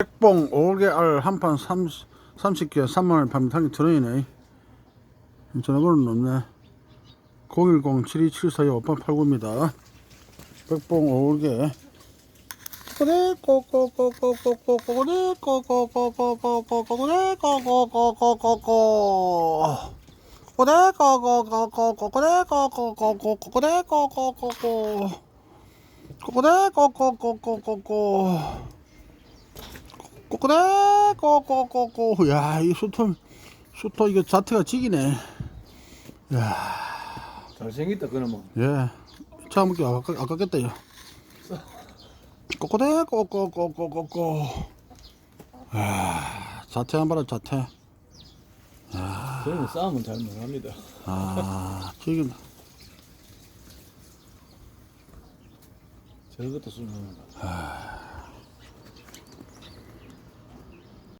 백봉 올게 알한판 30개 3만원 팔면 당연히 천원이네 전화번호는 없네 010-7274 5889입니다 백봉 올게 꼬리 꼬꼬꼬꼬꼬꼬꼬리 꼬꼬꼬꼬꼬꼬꼬리 꼬꼬꼬꼬꼬꼬 꼬리 꼬꼬꼬꼬꼬꼬리 꼬꼬꼬꼬꼬꼬리 꼬꼬꼬꼬 꼬리 꼬꼬꼬꼬꼬꼬 꼬꼬대 꼬꼬꼬꼬. 야이 수톨 수톨 이거 자태가 지기네. 잘생겼다 그놈은. 예. 처음부터 아까 아깝겠다 요 꼬꼬대 꼬꼬꼬꼬꼬꼬 아 자태 한 봐라 자태. 저는 싸움은 잘 못합니다. 아 지금 저것도 술 먹는다